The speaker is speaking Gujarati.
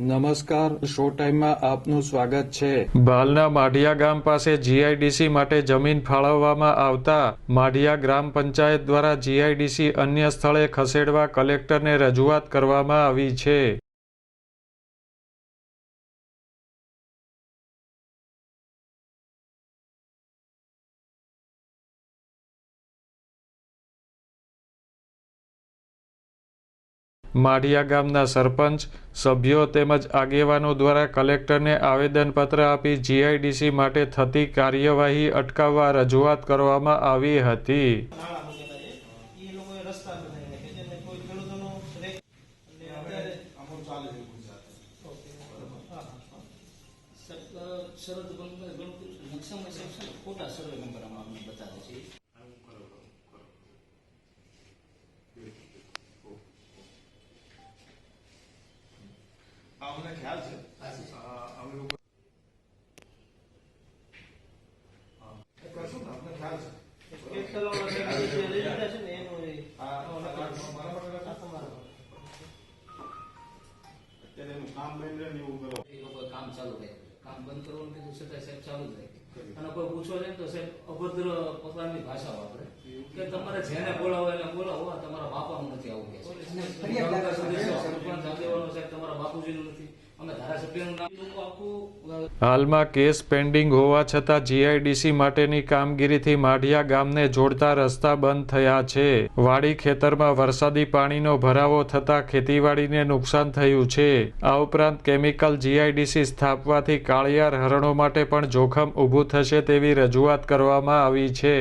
નમસ્કાર, શો ટાઈમમાં આપનું સ્વાગત છે. ભાલના માઢિયા ગામ પાસે જીઆઈડીસી માટે જમીન ફાળવવામાં આવતા માઢિયા ગ્રામ પંચાયત દ્વારા જીઆઈડીસી અન્ય સ્થળે ખસેડવા કલેક્ટરને રજૂઆત કરવામાં આવી છે. માઢિયા ગામના સરપંચ, સભ્યો તેમજ આગેવાનો દ્વારા કલેક્ટરને આવેદનપત્ર આપી જીઆઈડીસી માટે થતી કાર્યવાહી અટકાવવા રજૂઆત કરવામાં આવી હતી. અમને ખ્યાલ છે? અમે લોકો કરશું અમને ખ્યાલ. અત્યારે કામ બંધ રહે એવું કરો. એ લોકોએ કામ ચાલુ રાખ્યું કામ બંધ કરવાનું કીધું છતાં સાહેબ ચાલુ જ અને કોઈ પૂછો નહીં તો સાહેબ અભદ્ર પ્રકારની ભાષા વાપરે. કે તમારે જેને બોલાવો એને બોલાવો આ તમારા બાપાનું નથી આવું કે છે તાલુકા સદસ્ય, સરપંચ આગેવાનો સાહેબ તમારા બાપુજીનું નથી અમે ધારાસભ્યનું નામ એ લોકો આખું અ, હાલમાં કેસ પેન્ડિંગ હોવા છતાં જીઆઈડીસી માટેની કામગીરીથી માઢિયા ગામને જોડતા રસ્તા બંધ થયા છે. વાડી ખેતરમાં વરસાદી પાણીનો ભરાવો થતાં ખેતીવાડીને નુકસાન થયું છે. આ ઉપરાંત કેમિકલ જીઆઈડીસી સ્થાપવાથી કાળિયાર હરણો માટે પણ જોખમ ઊભું થશે તેવી રજૂઆત કરવામાં આવી છે.